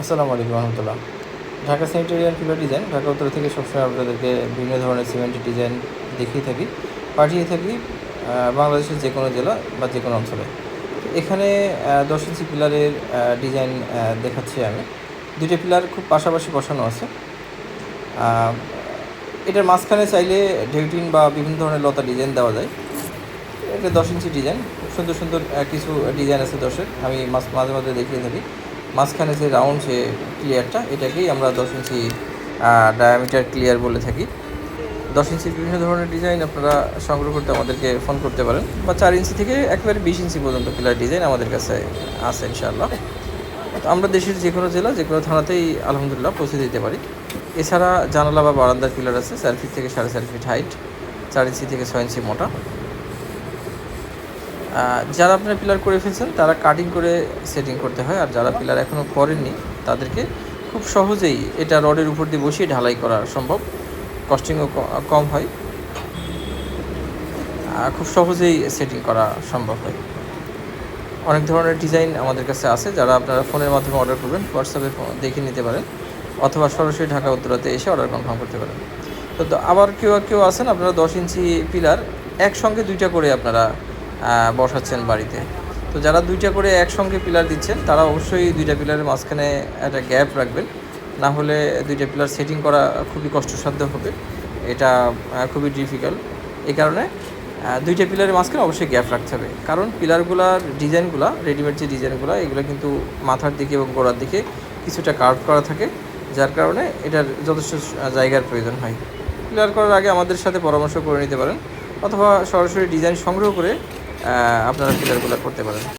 আসসালামু আলাইকুম রহমতুল্লাহ। Dhaka sanitarian pillar design Dhaka উত্তর থেকে সবসময় আপনাদেরকে বিভিন্ন ধরনের সিমেন্টের ডিজাইন দেখিয়ে থাকি, পাঠিয়ে থাকি বাংলাদেশের যে কোনো জেলা বা যে কোনো অঞ্চলে এখানে দশ ইঞ্চি পিলারের ডিজাইন দেখাচ্ছি আমি। দুটো পিলার খুব পাশাপাশি বসানো আছে। এটার মাঝখানে চাইলে ঢেউটিন বা বিভিন্ন ধরনের লতা ডিজাইন দেওয়া যায়। এটা দশ ইঞ্চি ডিজাইন খুব সুন্দর সুন্দর কিছু ডিজাইন আছে দশের, আমি মাঝে মাঝে দেখিয়ে থাকি। মাঝখানে যে রাউন্ড যে ক্লিয়ারটা এটাকেই আমরা দশ ইঞ্চি ডায়ামিটার ক্লিয়ার বলে থাকি। দশ ইঞ্চির বিভিন্ন ধরনের ডিজাইন আপনারা সংগ্রহ করতে আমাদেরকে ফোন করতে পারেন বা চার ইঞ্চি থেকে একেবারে বিশ ইঞ্চি পর্যন্ত পিলার ডিজাইন আমাদের কাছে আছে, ইনশাআল্লাহ। তো আমরা দেশের যে কোনো জেলা, যে কোনো থানাতেই আলহামদুলিল্লাহ পৌঁছে দিতে পারি। এছাড়া জানালা বা বারান্দার পিলার আছে চার ফিট থেকে সাড়ে চার ফিট হাইট চার ইঞ্চি থেকে ছয় ইঞ্চি মোটা। যারা আপনারা পিলার করে ফেলছেন, তারা কাটিং করে সেটিং করতে হয়। আর যারা পিলার এখনও করেননি, তাদেরকে খুব সহজেই এটা রডের উপর দিয়ে বসিয়ে ঢালাই করা সম্ভব। কস্টিংও কম হয়। খুব সহজেই সেটিং করা সম্ভব হয়। অনেক ধরনের ডিজাইন আমাদের কাছে আছে, যারা আপনারা ফোনের মাধ্যমে অর্ডার করবেন হোয়াটসঅ্যাপে দেখে নিতে পারেন, অথবা সরাসরি ঢাকা উত্তরাতে এসে অর্ডার কনফার্ম করতে পারেন। তো আবার কেউ কেউ আছেন, আপনারা দশ ইঞ্চি পিলার একসঙ্গে দুইটা করে আপনারা বসাচ্ছেন বাড়িতে। তো যারা দুইটা করে একসঙ্গে পিলার দিচ্ছেন, তারা অবশ্যই দুইটা পিলারের মাঝখানে একটা গ্যাপ রাখবেন। না হলে দুইটা পিলার সেটিং করা খুবই কষ্টসাধ্য হবে। এটা খুবই ডিফিকাল্ট এই কারণে দুইটা পিলারের মাঝখানে অবশ্যই গ্যাপ রাখতে হবে। কারণ পিলারগুলার ডিজাইনগুলো রেডিমেড যে ডিজাইনগুলো, এগুলো কিন্তু মাথার দিকে এবং গোড়ার দিকে কিছুটা কার্ভ করা থাকে, যার কারণে এটার যথেষ্ট জায়গার প্রয়োজন হয়। পিলার করার আগে আমাদের সাথে পরামর্শ করে নিতে পারেন, অথবা সরাসরি ডিজাইন সংগ্রহ করে আপনারা ফিলারগুলো করতে পারেন।